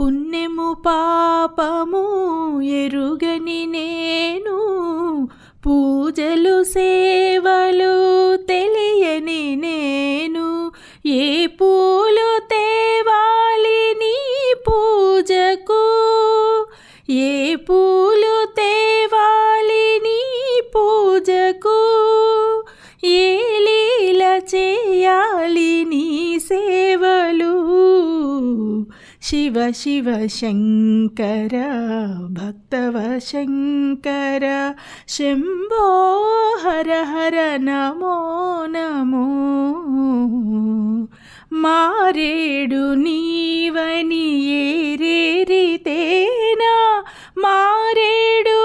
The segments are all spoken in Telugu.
పుణ్యము పాపము ఎరుగని నేను. పూజలు సేవలు శివ శివ శంకర భక్తవ శంకర. శంభో హర హర నమో నమో. మారేడు నీవని ఏరేరితేనా మారేడు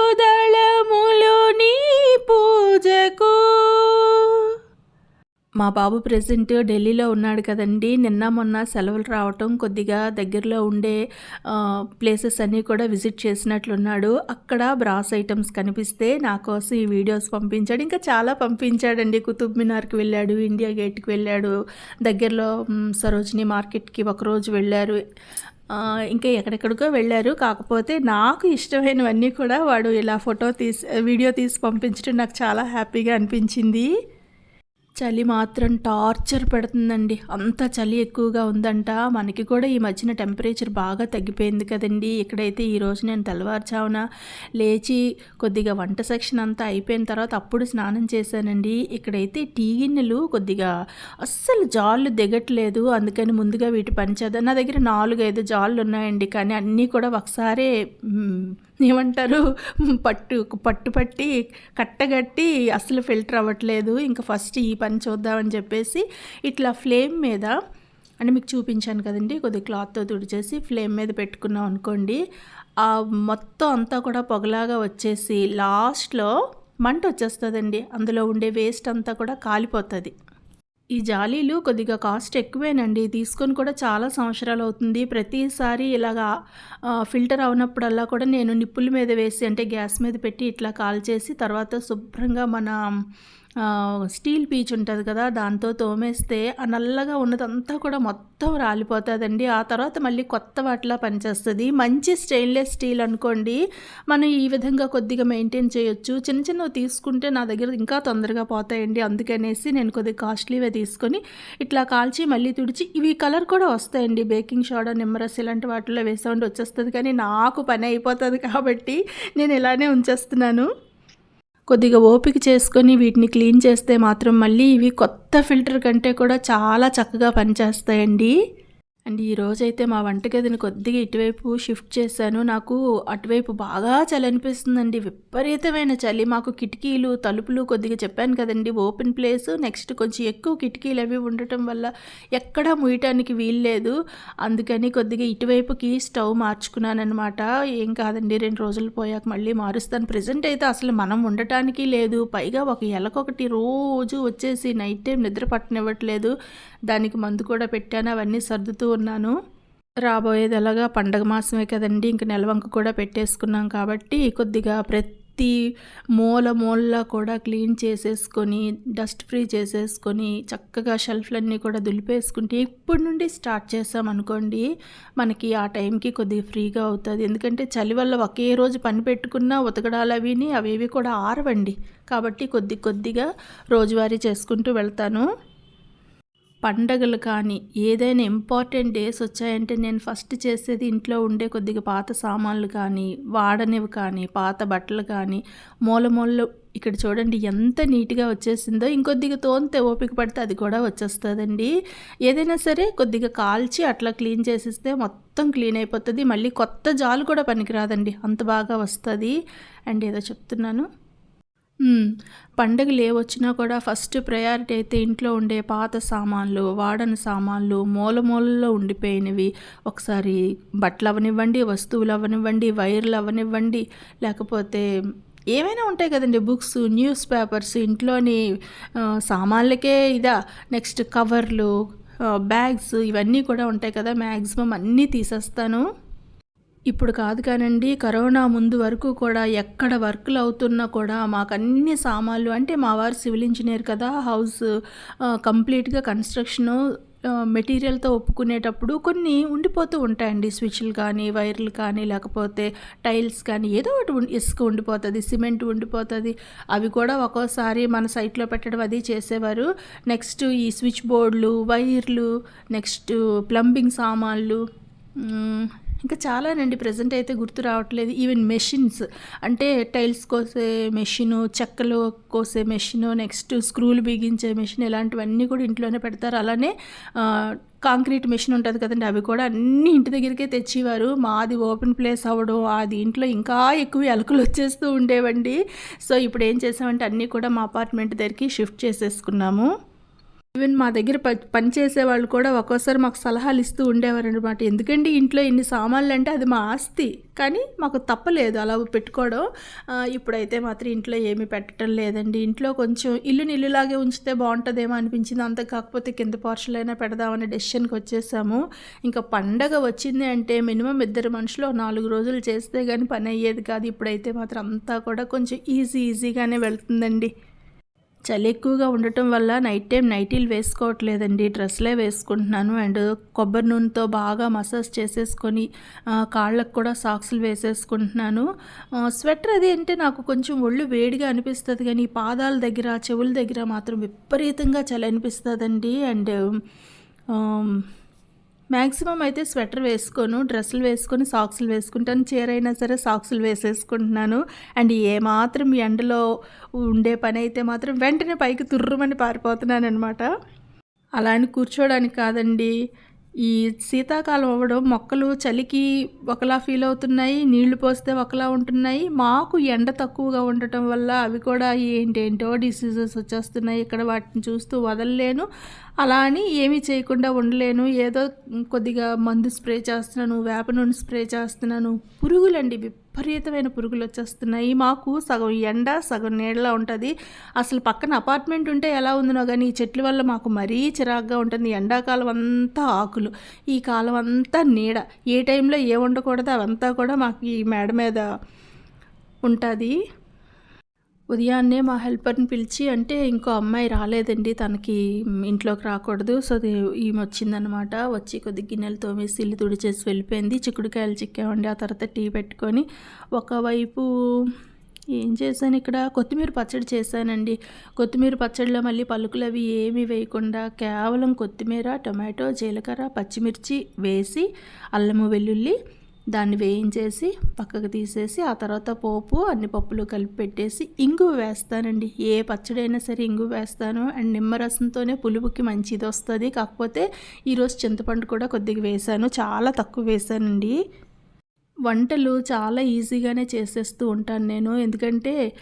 మా బాబు ప్రెసెంట్ ఢిల్లీలో ఉన్నాడు కదండి. నిన్న మొన్న సెలవులు రావటం కొద్దిగా దగ్గరలో ఉండే ప్లేసెస్ అన్నీ కూడా విజిట్ చేసినట్లున్నాడు. అక్కడ బ్రాస్ ఐటమ్స్ కనిపిస్తే నా కోసం ఈ వీడియోస్ పంపించాడు. ఇంకా చాలా పంపించాడండి. కుతుబ్ మినార్కి వెళ్ళాడు ఇండియా గేట్కి వెళ్ళాడు. దగ్గరలో సరోజిని మార్కెట్కి ఒకరోజు వెళ్ళారు. ఇంకా ఎక్కడెక్కడికో వెళ్ళారు. కాకపోతే నాకు ఇష్టమైనవన్నీ కూడా వాడు ఇలా ఫోటో తీసి వీడియో తీసి పంపించడం నాకు చాలా హ్యాపీగా అనిపించింది. చలి మాత్రం టార్చర్ పెడుతుందండి. అంత చలి ఎక్కువగా ఉందంట. మనకి కూడా ఈ మధ్యన టెంపరేచర్ బాగా తగ్గిపోయింది కదండి. ఇక్కడైతే ఈరోజు నేను తెల్లవారుజామున లేచి కొద్దిగా వంట సెక్షన్ అంతా అయిపోయిన తర్వాత అప్పుడు స్నానం చేశానండి. ఇక్కడైతే టీ గిన్నెలు కొద్దిగా అస్సలు జాళ్ళు దిగట్లేదు. అందుకని ముందుగా వీటి పని చేద్దాం. నా దగ్గర నాలుగు ఐదు జాళ్ళు ఉన్నాయండి కానీ అన్నీ కూడా ఒకసారి ఏమంటారు? పట్టు పట్టు పట్టి కట్టగట్టి అసలు ఫిల్టర్ అవ్వట్లేదు. ఇంకా ఫస్ట్ ఈ పని చూద్దామని చెప్పేసి ఇట్లా ఫ్లేమ్ మీద అంటే మీకు చూపించాను కదండి కొద్దిగా క్లాత్తో తుడిచేసి ఫ్లేమ్ మీద పెట్టుకున్నాం అనుకోండి ఆ మొత్తం అంతా కూడా పొగలాగా వచ్చేసి లాస్ట్లో మంట వచ్చేస్తుందండి. అందులో ఉండే వేస్ట్ అంతా కూడా కాలిపోతుంది. ఈ జాలీలు కొద్దిగా కాస్ట్ ఎక్కువేనండి. తీసుకొని కూడా చాలా సంవత్సరాలు అవుతుంది. ప్రతిసారి ఇలాగా ఫిల్టర్ అవునప్పుడల్లా కూడా నేను నిప్పుల మీద వేసి అంటే గ్యాస్ మీద పెట్టి ఇట్లా కాల్ చేసి తర్వాత శుభ్రంగా మన స్టీల్ పీచ్ ఉంటుంది కదా దాంతో తోమేస్తే ఆ నల్లగా ఉన్నదంతా కూడా మొత్తం రాలిపోతుందండి. ఆ తర్వాత మళ్ళీ కొత్త వాటిలా పనిచేస్తుంది. మంచి స్టెయిన్లెస్ స్టీల్ అనుకోండి మనం ఈ విధంగా కొద్దిగా మెయింటైన్ చేయొచ్చు. చిన్న చిన్నవి తీసుకుంటే నా దగ్గర ఇంకా తొందరగా పోతాయండి. అందుకనేసి నేను కొద్దిగా కాస్ట్లీవే తీసుకొని ఇట్లా కాల్చి మళ్ళీ తుడిచి ఇవి కలర్ కూడా వస్తాయండి. బేకింగ్ సోడా నిమ్మరస్ ఇలాంటి వాటిలో వేసే వచ్చేస్తుంది. కానీ నాకు పని అయిపోతుంది కాబట్టి నేను ఇలానే ఉంచేస్తున్నాను. కొద్దిగా ఓపిక చేసుకొని వీటిని క్లీన్ చేస్తే మాత్రం మళ్ళీ ఇవి కొత్త ఫిల్టర్ కంటే కూడా చాలా చక్కగా పనిచేస్తాయండి. అండ్ ఈ మా వంటగదిని కొద్దిగా ఇటువైపు షిఫ్ట్ చేశాను. నాకు అటువైపు బాగా చలి అనిపిస్తుందండి. విపరీతమైన చలి. మాకు కిటికీలు తలుపులు కొద్దిగా చెప్పాను కదండి. ఓపెన్ ప్లేస్ నెక్స్ట్ కొంచెం ఎక్కువ కిటికీలు అవి ఉండటం వల్ల ఎక్కడా ముయటానికి వీల్లేదు అందుకని కొద్దిగా ఇటువైపుకి స్టవ్ మార్చుకున్నానమాట ఏం కాదండి రెండు రోజులు పోయాక మళ్ళీ మారుస్తాను. ప్రజెంట్ అయితే అసలు మనం ఉండటానికి లేదు. పైగా ఒక ఎలకొకటి రోజు వచ్చేసి నైట్ టైం నిద్ర పట్టనివ్వట్లేదు. దానికి మందు కూడా పెట్టాను. అవన్నీ సర్దుతూ ఉన్నాను. రాబోయేది ఎలాగా పండగ మాసమే కదండి. ఇంక నెలవంక కూడా పెట్టేసుకున్నాం కాబట్టి కొద్దిగా ప్రతి మూల మూలలా కూడా క్లీన్ చేసేసుకొని డస్ట్ ఫ్రీ చేసేసుకొని చక్కగా షెల్ఫ్లన్నీ కూడా దులిపేసుకుంటే ఇప్పటి నుండి స్టార్ట్ చేసామనుకోండి మనకి ఆ టైంకి కొద్దిగా ఫ్రీగా అవుతుంది. ఎందుకంటే చలి వల్ల ఒకే రోజు పని పెట్టుకున్న ఉతకడాలు అవిని అవేవి కూడా ఆరవండి. కాబట్టి కొద్ది కొద్దిగా రోజువారీ చేసుకుంటూ వెళ్తాను. పండగలు కానీ ఏదైనా ఇంపార్టెంట్ డేస్ వచ్చాయంటే నేను ఫస్ట్ చేసేది ఇంట్లో ఉండే కొద్దిగా పాత సామాన్లు కానీ వాడనివి కానీ పాత బట్టలు కానీ మూల మూలలో ఇక్కడ చూడండి ఎంత నీట్గా వచ్చేసిందో ఇంకొద్దిగా తోంతే ఓపిక పడితే అది కూడా వచ్చేస్తుందండి. ఏదైనా సరే కొద్దిగా కాల్చి అట్లా క్లీన్ చేసిస్తే మొత్తం క్లీన్ అయిపోతుంది. మళ్ళీ కొత్త జాలు కూడా పనికిరాదండి అంత బాగా వస్తుంది. అండ్ ఏదో చెప్తున్నాను. పండగలు ఏ వచ్చినా కూడా ఫస్ట్ ప్రయారిటీ అయితే ఇంట్లో ఉండే పాత సామాన్లు వాడని సామాన్లు మూల మూలల్లో ఉండిపోయినవి. ఒకసారి బట్టలు అవనివ్వండి వస్తువులు అవనివ్వండి వైర్లు అవనివ్వండి లేకపోతే ఏమైనా ఉంటాయి కదండి బుక్స్ న్యూస్ పేపర్స్ ఇంట్లోని సామాన్లకే ఇదా. నెక్స్ట్ కవర్లు బ్యాగ్స్ ఇవన్నీ కూడా ఉంటాయి కదా మ్యాక్సిమం అన్నీ తీసేస్తాను. ఇప్పుడు కాదు కానండి కరోనా ముందు వరకు కూడా ఎక్కడ వర్క్లు అవుతున్నా కూడా మాకు అన్ని సామాన్లు అంటే మా వారు సివిల్ ఇంజనీర్ కదా హౌస్ కంప్లీట్గా కన్స్ట్రక్షను మెటీరియల్తో ఒప్పుకునేటప్పుడు కొన్ని ఉండిపోతూ ఉంటాయండి. స్విచ్లు కానీ వైర్లు కానీ లేకపోతే టైల్స్ కానీ ఏదో ఒకటి ఇసుక ఉండిపోతుంది సిమెంట్ ఉండిపోతుంది. అవి కూడా ఒక్కోసారి మన సైట్లో పెట్టడం అది చేసేవారు. నెక్స్ట్ ఈ స్విచ్ బోర్డులు వైర్లు నెక్స్ట్ ప్లంబింగ్ సామాన్లు ఇంకా చాలానండి ప్రజెంట్ అయితే గుర్తు రావట్లేదు. ఈవెన్ మెషిన్స్ అంటే టైల్స్ కోసే మెషిను చెక్కలు కోసే మెషిను నెక్స్ట్ స్క్రూలు బిగించే మెషిన్ ఇలాంటివన్నీ కూడా ఇంట్లోనే పెడతారు. అలానే కాంక్రీట్ మెషిన్ ఉంటుంది కదండి అవి కూడా అన్ని ఇంటి దగ్గరికే తెచ్చేవారు. మాది ఓపెన్ ప్లేస్ అవ్వడం అది ఇంట్లో ఇంకా ఎక్కువ ఎలకలు వచ్చేస్తూ ఉండేవండి. సో ఇప్పుడు ఏం చేసామంటే అన్నీ కూడా మా అపార్ట్మెంట్ దగ్గరికి షిఫ్ట్ చేసేసుకున్నాము. ఈవెన్ మా దగ్గర ప పని చేసే వాళ్ళు కూడా ఒక్కోసారి మాకు సలహాలు ఇస్తూ ఉండేవారు అనమాట ఎందుకంటే ఇంట్లో ఇన్ని సామాన్లు అంటే అది మా ఆస్తి. కానీ మాకు తప్పలేదు అలా పెట్టుకోవడం. ఇప్పుడైతే మాత్రం ఇంట్లో ఏమీ పెట్టడం లేదండి. ఇంట్లో కొంచెం ఇల్లుని ఇల్లులాగే ఉంచితే బాగుంటుందేమో అనిపించింది. అంత కాకపోతే కింద పోర్షన్లు అయినా పెడదామనే డెసిషన్కి వచ్చేసాము. ఇంకా పండగ వచ్చింది అంటే మినిమం ఇద్దరు మనుషులు నాలుగు రోజులు చేస్తే కానీ పని అయ్యేది కాదు. ఇప్పుడైతే మాత్రం అంతా కూడా కొంచెం ఈజీ ఈజీగానే వెళ్తుందండి. చలి ఎక్కువగా ఉండటం వల్ల నైట్ టైం నైటీలు వేసుకోవట్లేదండి. డ్రెస్లే వేసుకుంటున్నాను అండ్ కొబ్బరి నూనెతో బాగా మసాజ్ చేసేసుకొని కాళ్ళకు కూడా సాక్స్లు వేసేసుకుంటున్నాను. స్వెటర్ అది అంటే నాకు కొంచెం ఒళ్ళు వేడిగా అనిపిస్తుంది కానీ పాదాల దగ్గర చెవుల దగ్గర మాత్రం విపరీతంగా చలి అనిపిస్తుందండి. అండ్ మ్యాక్సిమం అయితే స్వెటర్ వేసుకోను డ్రెస్సులు వేసుకొని సాక్స్లు వేసుకుంటాను. చీర అయినా సరే సాక్స్లు వేసేసుకుంటున్నాను. అండ్ ఏ మాత్రం ఎండలో ఉండే పని అయితే మాత్రం వెంటనే పైకి తుర్రుమని పారిపోతున్నాను అనమాట అలా అని కూర్చోడానికి కాదండి. ఈ శీతాకాలం అవ్వడం మొక్కలు చలికి ఒకలా ఫీల్ అవుతున్నాయి నీళ్ళు పోస్తే ఒకలా ఉంటున్నాయి. మాకు ఎండ తక్కువగా ఉండటం వల్ల అవి కూడా ఏంటేంటో డిసీజెస్ వచ్చేస్తున్నాయి. ఇక్కడ వాటిని చూస్తూ వదలలేను. అలా అని ఏమీ చేయకుండా ఉండలేను. ఏదో కొద్దిగా మందు స్ప్రే చేస్తున్నాను వేప నూనె స్ప్రే చేస్తున్నాను. పురుగులండి విపరీతమైన పురుగులు వచ్చేస్తున్నాయి. మాకు సగం ఎండ సగం నీడలా ఉంటుంది. అసలు పక్కన అపార్ట్మెంట్ ఉంటే ఎలా ఉందినో కానీ ఈ చెట్ల వల్ల మాకు మరీ చిరాగ్గా ఉంటుంది. ఎండాకాలం అంతా ఆకులు ఈ కాలం అంతా నీడ. ఏ టైంలో ఏ ఉండకూడదు అవంతా కూడా మాకు ఈ మేడ మీద ఉంటుంది. ఉదయాన్నే మా హెల్పర్ని పిలిచి అంటే ఇంకో అమ్మాయి రాలేదండి తనకి ఇంట్లోకి రాకూడదు. సో అది ఈమె వచ్చిందనమాట. వచ్చి కొద్ది గిన్నెలు తోమేసి ఇల్లు తుడిచేసి వెళ్ళిపోయింది. చిక్కుడుకాయలు చిక్కామండి. ఆ తర్వాత టీ పెట్టుకొని ఒకవైపు ఏం చేశాను ఇక్కడ? కొత్తిమీర పచ్చడి చేశానండి. కొత్తిమీర పచ్చడిలో మళ్ళీ పలుకులు అవి ఏమీ వేయకుండా కేవలం కొత్తిమీర టొమాటో జీలకర్ర పచ్చిమిర్చి వేసి అల్లము వెల్లుల్లి దాన్ని వేయించేసి పక్కకు తీసేసి ఆ తర్వాత పోపు అన్ని పప్పులు కలిపి పెట్టేసి ఇంగు వేస్తానండి. ఏ పచ్చడి అయినా సరే ఇంగు వేస్తాను. అండ్ నిమ్మరసంతోనే పులుపుకి మంచిది వస్తుంది. కాకపోతే ఈరోజు చింతపండు కూడా కొద్దిగా వేశాను. చాలా తక్కువ వేశానండి. వంటలు చాలా ఈజీగానే చేసేస్తూ ఉంటాను నేను. ఎందుకంటే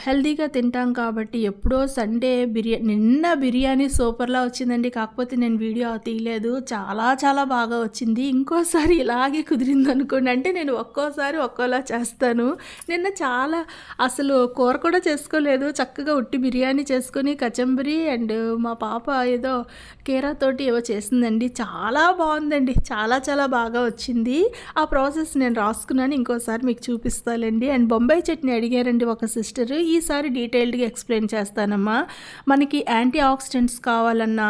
హెల్దీగా తింటాం కాబట్టి ఎప్పుడో సండే బిర్యానీ నిన్న బిర్యానీ సూపర్లా వచ్చిందండి. కాకపోతే నేను వీడియో తీయలేదు. చాలా చాలా బాగా వచ్చింది. ఇంకోసారి ఇలాగే కుదిరింది అనుకోండి అంటే నేను ఒక్కోసారి ఒక్కోలా చేస్తాను. నిన్న చాలా అసలు కూర కూడా చేసుకోలేదు. చక్కగా ఉట్టి బిర్యానీ చేసుకొని కచంబరి అండ్ మా పాప ఏదో కేరా తోటి ఏవో చేసిందండి. చాలా బాగుందండి. చాలా చాలా బాగా వచ్చింది. ఆ ప్రాసెస్ నేను రాసుకున్నాను. ఇంకోసారి మీకు చూపిస్తానండి అండ్ బొంబాయి చట్నీ అడిగారండి. ఒక సిస్టర్ ఈసారి డీటెయిల్డ్గా ఎక్స్ప్లెయిన్ చేస్తానమ్మా. మనకి యాంటీ ఆక్సిడెంట్స్ కావాలన్నా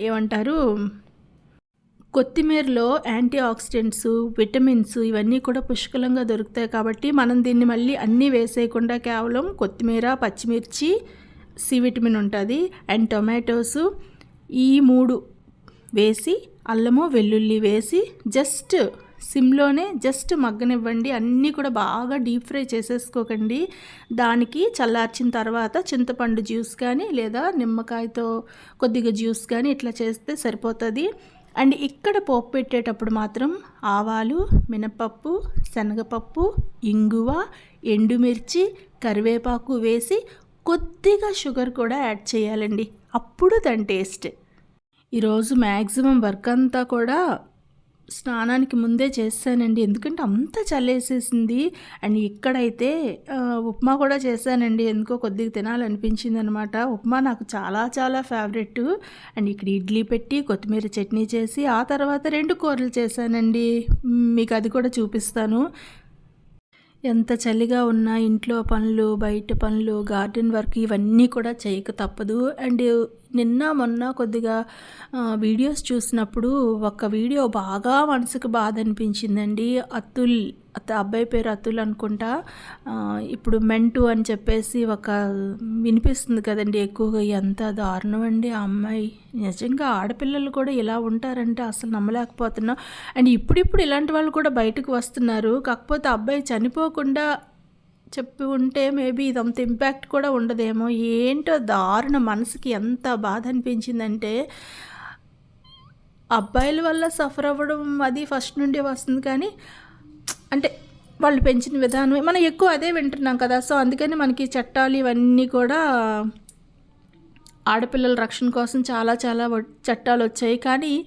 ఏమంటారు కొత్తిమీరలో యాంటీ ఆక్సిడెంట్స్ విటమిన్స్ ఇవన్నీ కూడా పుష్కలంగా దొరుకుతాయి కాబట్టి మనం దీన్ని మళ్ళీ అన్నీ వేసేయకుండా కేవలం కొత్తిమీర పచ్చిమిర్చి సి విటమిన్ ఉంటుంది అండ్ టొమాటోస్ ఈ మూడు వేసి అల్లము వెల్లుల్లి వేసి జస్ట్ సిమ్లోనే జస్ట్ మగ్గనివ్వండి. అన్నీ కూడా బాగా డీప్ ఫ్రై చేసేసుకోకండి. దానికి చల్లార్చిన తర్వాత చింతపండు జ్యూస్ కానీ లేదా నిమ్మకాయతో కొద్దిగా జ్యూస్ కానీ ఇట్లా చేస్తే సరిపోతుంది. అండ్ ఇక్కడ పోపు పెట్టేటప్పుడు మాత్రం ఆవాలు మినపప్పు శనగపప్పు ఇంగువ ఎండుమిర్చి కరివేపాకు వేసి కొద్దిగా షుగర్ కూడా యాడ్ చేయాలండి. అప్పుడు దాని టేస్ట్. ఈరోజు మ్యాక్సిమం వర్క్ అంతా కూడా స్నానానికి ముందే చేశానండి ఎందుకంటే అంత చల్లేసేసింది. అండ్ ఇక్కడైతే ఉప్మా కూడా చేశానండి. ఎందుకో కొద్దిగా తినాలనిపించింది అనమాట ఉప్మా నాకు చాలా చాలా ఫేవరెట్ అండ్ ఇక్కడ ఇడ్లీ పెట్టి కొత్తిమీర చట్నీ చేసి ఆ తర్వాత రెండు కూరలు చేశానండి. మీకు అది కూడా చూపిస్తాను. ఎంత చలిగా ఉన్నా ఇంట్లో పనులు బయట పనులు గార్డెన్ వర్క్ ఇవన్నీ కూడా చేయక తప్పదు. అండ్ నిన్న మొన్న కొద్దిగా వీడియోస్ చూసినప్పుడు ఒక వీడియో బాగా మనసుకు బాధ అనిపించిందండి. అతుల్ అత అబ్బాయి పేరు అతుల్ అనుకుంటా. ఇప్పుడు మెంటు అని చెప్పేసి ఒక వినిపిస్తుంది కదండి ఎక్కువగా. ఎంత దారుణం అండి ఆ అమ్మాయి. నిజంగా ఆడపిల్లలు కూడా ఇలా ఉంటారంటే అసలు నమ్మలేకపోతున్నాం. అండ్ ఇప్పుడిప్పుడు ఇలాంటి వాళ్ళు కూడా బయటకు వస్తున్నారు. కాకపోతే అబ్బాయి చనిపోకుండా చెప్పి ఉంటే మేబీ ఇదంత ఇంపాక్ట్ కూడా ఉండదేమో. ఏంటో దారుణ మనసుకి ఎంత బాధ అనిపించిందంటే అబ్బాయిల వల్ల సఫర్ అవ్వడం అది ఫస్ట్ నుండి వస్తుంది కానీ అంటే వాళ్ళు పెంచిన విధానం మనం ఎక్కువ అదే వింటున్నాం కదా సో అందుకని మనకి చట్టాలు ఇవన్నీ కూడా ఆడపిల్లల రక్షణ కోసం చాలా చాలా చట్టాలు వచ్చాయి. కానీ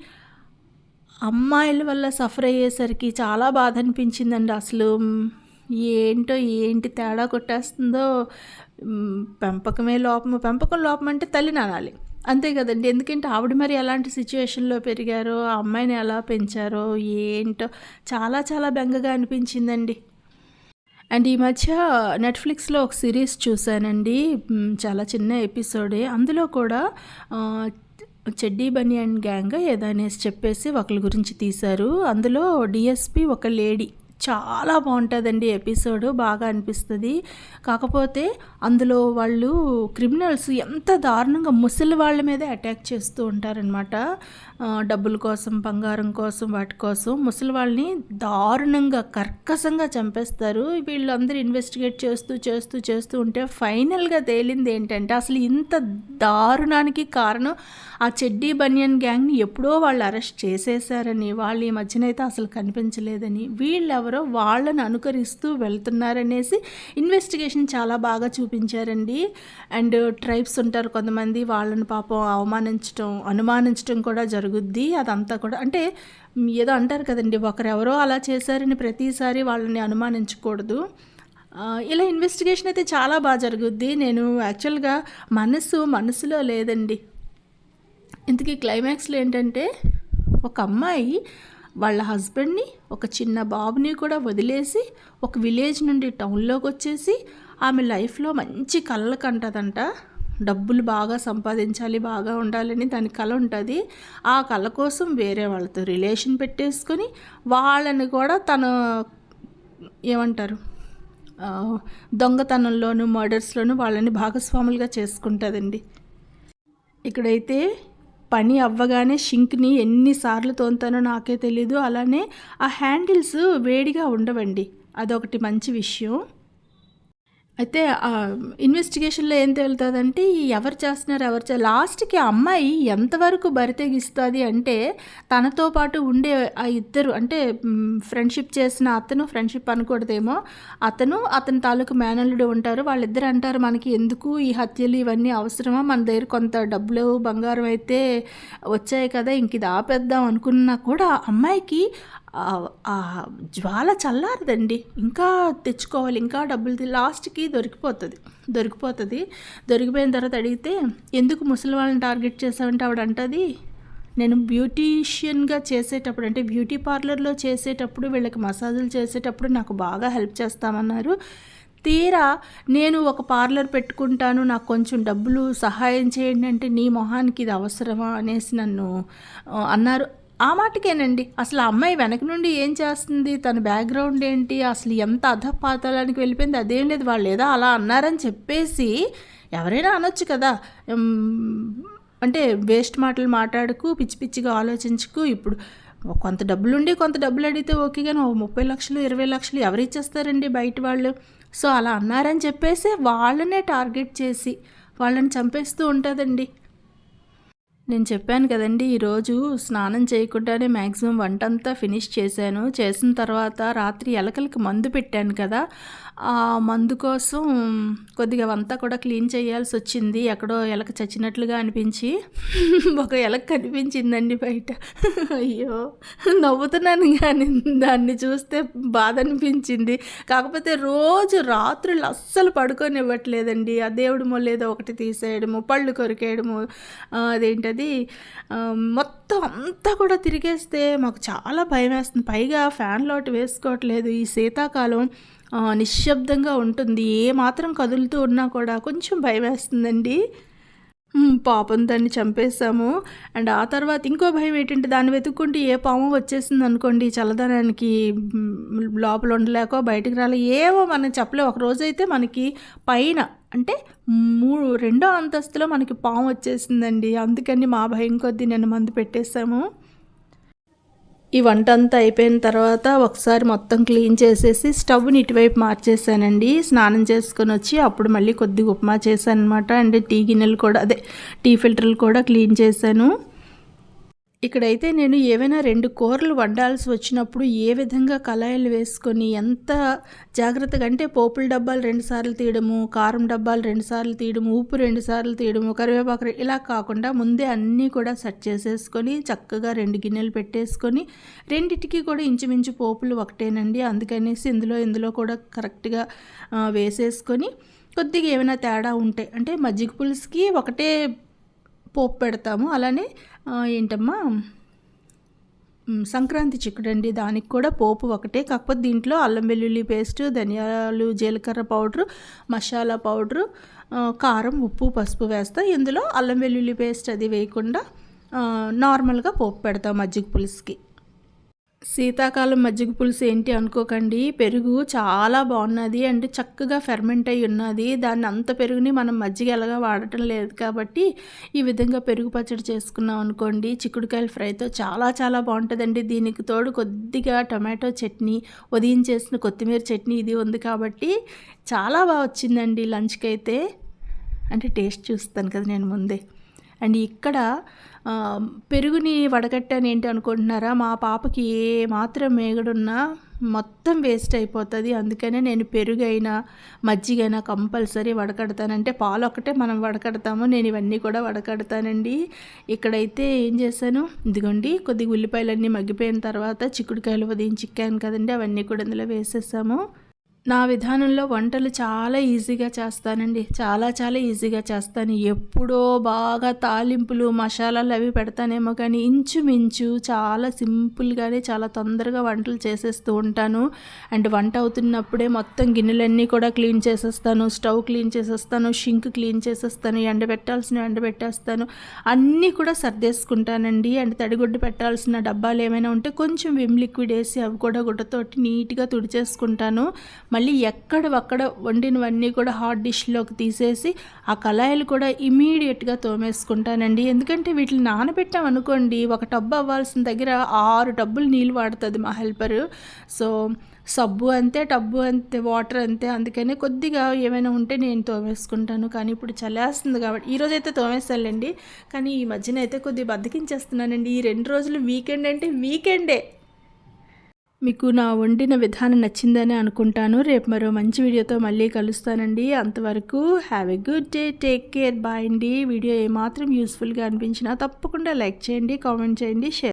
అమ్మాయిల వల్ల సఫర్ అయ్యేసరికి చాలా బాధ అనిపించిందండి అసలు. ఏంటో ఏంటి తేడా కొట్టేస్తుందో పెంపకమే లోపం. పెంపకం లోపం అంటే తల్లి నానాలి. అంతే కదండి. ఎందుకంటే ఆవిడ మరి ఎలాంటి సిచ్యువేషన్లో పెరిగారో ఆ అమ్మాయిని ఎలా పెంచారో ఏంటో చాలా చాలా బెంగగా అనిపించిందండి. అండ్ ఈ మధ్య నెట్ఫ్లిక్స్లో ఒక సిరీస్ చూశానండి. చాలా చిన్న ఎపిసోడే. అందులో కూడా చెడ్డీ బనియన్ అండ్ గ్యాంగ్ ఏదనేసి చెప్పేసి ఒకరి గురించి తీశారు. అందులో డిఎస్పి ఒక లేడీ. చాలా బాగుంటుందండి ఎపిసోడ్. బాగా అనిపిస్తుంది. కాకపోతే అందులో వాళ్ళు క్రిమినల్స్ ఎంత దారుణంగా ముసలి వాళ్ళ మీదే అటాక్ చేస్తూ ఉంటారనమాట డబ్బుల కోసం బంగారం కోసం వాటి కోసం ముసలి వాళ్ళని దారుణంగా కర్కశంగా చంపేస్తారు. వీళ్ళందరూ ఇన్వెస్టిగేట్ చేస్తూ చేస్తూ చేస్తూ ఉంటే ఫైనల్గా తేలింది ఏంటంటే అసలు ఇంత దారుణానికి కారణం ఆ చెడ్డీ బనియన్ గ్యాంగ్ని ఎప్పుడో వాళ్ళు అరెస్ట్ చేసేసారని వాళ్ళు ఈ మధ్యనైతే అసలు కనిపించలేదని వీళ్ళు ఎవరో వాళ్ళని అనుకరిస్తూ వెళ్తున్నారనేసి ఇన్వెస్టిగేషన్ చాలా బాగా చూపించారండి. అండ్ ట్రైబ్స్ ఉంటారు కొంతమంది వాళ్ళని పాపం అవమానించడం అనుమానించడం కూడా జరుగుద్ది. అదంతా కూడా అంటే ఏదో అంటారు కదండి ఒకరెవరో అలా చేశారని ప్రతిసారి వాళ్ళని అనుమానించకూడదు. ఇలా ఇన్వెస్టిగేషన్ అయితే చాలా బాగా జరుగుద్ది. నేను యాక్చువల్గా మనసు మనసులో లేదండి. ఇంతకీ క్లైమాక్స్లో ఏంటంటే ఒక అమ్మాయి వాళ్ళ హస్బెండ్ని ఒక చిన్న బాబుని కూడా వదిలేసి ఒక విలేజ్ నుండి టౌన్లోకి వచ్చేసి ఆమె లైఫ్లో మంచి కళ్ళ కంటదంట డబ్బులు బాగా సంపాదించాలి బాగా ఉండాలని దాని కళ ఉంటుంది. ఆ కళ కోసం వేరే వాళ్ళతో రిలేషన్ పెట్టేసుకొని వాళ్ళని కూడా తను ఏమంటారు? దొంగతనంలోను మర్డర్స్లోను వాళ్ళని భాగస్వాములుగా చేసుకుంటుందండి. ఇక్కడైతే పని అవ్వగానే షింక్ని ఎన్నిసార్లు తోంతానో నాకే తెలీదు. అలానే ఆ హ్యాండిల్స్ వేడిగా ఉండవండి. అదొకటి మంచి విషయం. అయితే ఇన్వెస్టిగేషన్లో ఏం తేలుతుందంటే ఈ ఎవరు చేస్తున్నారు ఎవరు చే లాస్ట్కి అమ్మాయి ఎంతవరకు బరితెగిస్తుంది అంటే తనతో పాటు ఉండే ఆ ఇద్దరు అంటే ఫ్రెండ్షిప్ చేసిన అతను ఫ్రెండ్షిప్ అనకూడదేమో అతను అతని తాలూకు మేనల్లుడు ఉంటారు వాళ్ళిద్దరు అంటారు మనకి ఎందుకు ఈ హత్యలు ఇవన్నీ అవసరమా మన దగ్గర కొంత డబ్బులు బంగారం అయితే వచ్చాయి కదా ఇంక ఇది ఆపేద్దాం అనుకున్నా కూడా అమ్మాయికి జ్వాల చల్లారదండి. ఇంకా తెచ్చుకోవాలి ఇంకా డబ్బులు లాస్ట్కి దొరికిపోతుంది. దొరికిపోతుంది. దొరికిపోయిన తర్వాత అడిగితే ఎందుకు ముసలి వాళ్ళని టార్గెట్ చేసావంటే ఆవిడ అంటది నేను బ్యూటీషియన్గా చేసేటప్పుడు అంటే బ్యూటీ పార్లర్లో చేసేటప్పుడు వీళ్ళకి మసాజులు చేసేటప్పుడు నాకు బాగా హెల్ప్ చేస్తామన్నారు. తీరా నేను ఒక పార్లర్ పెట్టుకుంటాను నాకు కొంచెం డబ్బులు సహాయం చేయండి అంటే నీ మొహానికి ఇది అవసరమా? అనేసి నన్ను అన్నారు. ఆ మాటకేనండి. అసలు ఆ అమ్మాయి వెనక నుండి ఏం చేస్తుంది? తన బ్యాక్గ్రౌండ్ ఏంటి? అసలు ఎంత అధపాతాళానికి వెళ్ళిపోయింది? అదేం లేదు. వాళ్ళు ఏదో అలా అన్నారని చెప్పేసి ఎవరైనా అనొచ్చు కదా. అంటే వేస్ట్ మాటలు మాట్లాడకు పిచ్చి పిచ్చిగా ఆలోచించుకు. ఇప్పుడు కొంత డబ్బులుండి కొంత డబ్బులు అడిగితే ఓకే కానీ ఓ ముప్పై లక్షలు ఇరవై లక్షలు ఎవరు ఇచ్చేస్తారండి బయట వాళ్ళు? సో అలా అన్నారని చెప్పేసి వాళ్ళనే టార్గెట్ చేసి వాళ్ళని చంపేస్తూ ఉంటుందండి. నేను చెప్పాను కదండి ఈరోజు స్నానం చేయకుండానే మ్యాక్సిమం వంట అంతా ఫినిష్ చేశాను. చేసిన తర్వాత రాత్రి ఎలకలకి మందు పెట్టాను కదా ఆ మందు కోసం కొద్దిగా అంతా కూడా క్లీన్ చేయాల్సి వచ్చింది. ఎక్కడో ఎలక చచ్చినట్లుగా అనిపించి ఒక ఎలక కనిపించిందండి బయట. అయ్యో నవ్వుతున్నాను కానీ దాన్ని చూస్తే బాధ అనిపించింది. కాకపోతే రోజు రాత్రులు అస్సలు పడుకొని ఇవ్వట్లేదండి ఆ దేవుడు మొల్లేదో ఒకటి తీసేయడము పళ్ళు కొరికేయడము అదేంటి అనేది మొత్తం అంతా కూడా తిరిగేస్తే మాకు చాలా భయం వేస్తుంది పైగా ఫ్యాన్ లోటు వేసుకోవట్లేదు. ఈ శీతాకాలం నిశ్శబ్దంగా ఉంటుంది. ఏ మాత్రం కదులుతూ ఉన్నా కూడా కొంచెం భయం వేస్తుందండి పాపం దాన్ని చంపేసాము. అండ్ ఆ తర్వాత ఇంకో భయం ఏంటంటే దాన్ని వెతుక్కుంటే ఏ పాము వచ్చేసింది అనుకోండి చల్లదనానికి లోపల ఉండలేకో బయటికి రాలే ఏమో మనం చెప్పలేం. ఒకరోజైతే మనకి పైన అంటే మూడు రెండో అంతస్తులో మనకి పాము వచ్చేసిందండి. అందుకని మా భయం కొద్దీ నేను మందు పెట్టేశాము ఈ వంట అంతా అయిపోయిన తర్వాత ఒకసారి మొత్తం క్లీన్ చేసేసి స్టవ్ని ఇటువైపు మార్చేసానండి. స్నానం చేసుకొని వచ్చి అప్పుడు మళ్ళీ కొద్దిగా ఉప్మా చేశాను అనమాట అండ్ టీ గిన్నెలు కూడా అదే టీ ఫిల్టర్లు కూడా క్లీన్ చేశాను. ఇక్కడైతే నేను ఏవైనా రెండు కూరలు వండాల్సి వచ్చినప్పుడు ఏ విధంగా కళాయిలు వేసుకొని ఎంత జాగ్రత్తగా అంటే పోపుల డబ్బాలు రెండు సార్లు తీయడము కారం డబ్బాలు రెండుసార్లు తీయడము ఉప్పు రెండు సార్లు తీయడము కరివేపాకు ఇలా కాకుండా ముందే అన్నీ కూడా సెట్ చేసేసుకొని చక్కగా రెండు గిన్నెలు పెట్టేసుకొని రెండిటికి కూడా ఇంచుమించు పోపులు ఒకటేనండి. అందుకనేసి ఇందులో ఇందులో కూడా కరెక్ట్గా వేసేసుకొని కొద్దిగా ఏమైనా తేడా ఉంటే అంటే మజ్జిగ పులుసుకి ఒకటే పోపు పెడతాము. అలానే ఏంటమ్మా సంక్రాంతి చిక్కుడు అండి దానికి కూడా పోపు ఒకటే. కాకపోతే దీంట్లో అల్లం వెల్లుల్లి పేస్ట్ ధనియాలు జీలకర్ర పౌడరు మసాలా పౌడరు కారం ఉప్పు పసుపు వేస్తా. ఇందులో అల్లం వెల్లుల్లి పేస్ట్ అది వేయకుండా నార్మల్గా పోపు పెడతాం మజ్జిగ పులుసుకి. శీతాకాలం మజ్జిగ పులుసు ఏంటి అనుకోకండి. పెరుగు చాలా బాగున్నది. అంటే చక్కగా ఫెర్మెంట్ అయి ఉన్నది. దాన్ని అంత పెరుగుని మనం మజ్జిగ ఎలాగా వాడటం లేదు కాబట్టి ఈ విధంగా పెరుగు పచ్చడి చేసుకున్నాం అనుకోండి. చిక్కుడుకాయల ఫ్రైతో చాలా చాలా బాగుంటుందండి. దీనికి తోడు కొద్దిగా టమాటో చట్నీ ఉదయం చేసిన కొత్తిమీర చట్నీ ఇది ఉంది కాబట్టి చాలా బాగా వచ్చిందండి లంచ్కి అయితే అంటే టేస్ట్ చూస్తాను కదా నేను ముందే. అండ్ ఇక్కడ పెరుగుని వడగట్టాను ఏంటి అనుకుంటున్నారా? మా పాపకి ఏ మాత్రం మేగడున్నా మొత్తం వేస్ట్ అయిపోతుంది. అందుకనే నేను పెరుగైనా మజ్జిగైనా కంపల్సరీ వడకడతానంటే పాలు ఒక్కటే మనం వడకడతాము. నేను ఇవన్నీ కూడా వడకడతానండి. ఇక్కడైతే ఏం చేశాను? ఇదిగోండి కొద్దిగా ఉల్లిపాయలన్నీ మగ్గిపోయిన తర్వాత చిక్కుడుకాయలు ఉదయం చిక్కాను కదండి అవన్నీ కూడా ఇందులో వేసేసాము. నా విధానంలో వంటలు చాలా ఈజీగా చేస్తానండి. చాలా చాలా ఈజీగా చేస్తాను. ఎప్పుడో బాగా తాలింపులు మసాలాలు అవి పెడతానేమో కానీ ఇంచుమించు చాలా సింపుల్గానే చాలా తొందరగా వంటలు చేసేస్తూ ఉంటాను. అండ్ వంట అవుతున్నప్పుడే మొత్తం గిన్నెలన్నీ కూడా క్లీన్ చేసేస్తాను. స్టవ్ క్లీన్ చేసేస్తాను. షింక్ క్లీన్ చేసేస్తాను. ఎండబెట్టాల్సిన ఎండబెట్టేస్తాను. అన్నీ కూడా సర్దేసుకుంటానండి. అండ్ తడిగుడ్డు పెట్టాల్సిన డబ్బాలు ఏమైనా ఉంటే కొంచెం విమ్ లిక్విడ్ వేసి అవి కూడా గుడ్డతోటి నీట్గా తుడిచేసుకుంటాను. మళ్ళీ ఎక్కడవక్కడ వండినవన్నీ కూడా హాట్ డిష్లోకి తీసేసి ఆ కళాయిలు కూడా ఇమీడియట్గా తోమేసుకుంటానండి. ఎందుకంటే వీటిని నానబెట్టాం అనుకోండి ఒక టబ్బు అవ్వాల్సిన దగ్గర ఆరు టబ్బులు నీళ్ళు వాడుతుంది మా హెల్పరు సో సబ్బు అంతే టబ్బు అంతే వాటర్ అంతే అందుకనే కొద్దిగా ఏమైనా ఉంటే నేను తోమేసుకుంటాను. కానీ ఇప్పుడు చల్లేస్తుంది కాబట్టి ఈ రోజు అయితే తోమేస్తానులేండి కానీ ఈ మధ్యన అయితే కొద్దిగా బద్దకించేస్తున్నానండి. ఈ రెండు రోజులు వీకెండ్ అంటే వీకెండే మీకు నా వండిన విధానం నచ్చిందని అనుకుంటాను. రేపు మరో మంచి వీడియోతో మళ్ళీ కలుస్తానండి. అంతవరకు have a good day take care bye అండి. వీడియో ఏమాత్రం యూస్ఫుల్గా అనిపించినా తప్పకుండా లైక్ చేయండి కామెంట్ చేయండి షేర్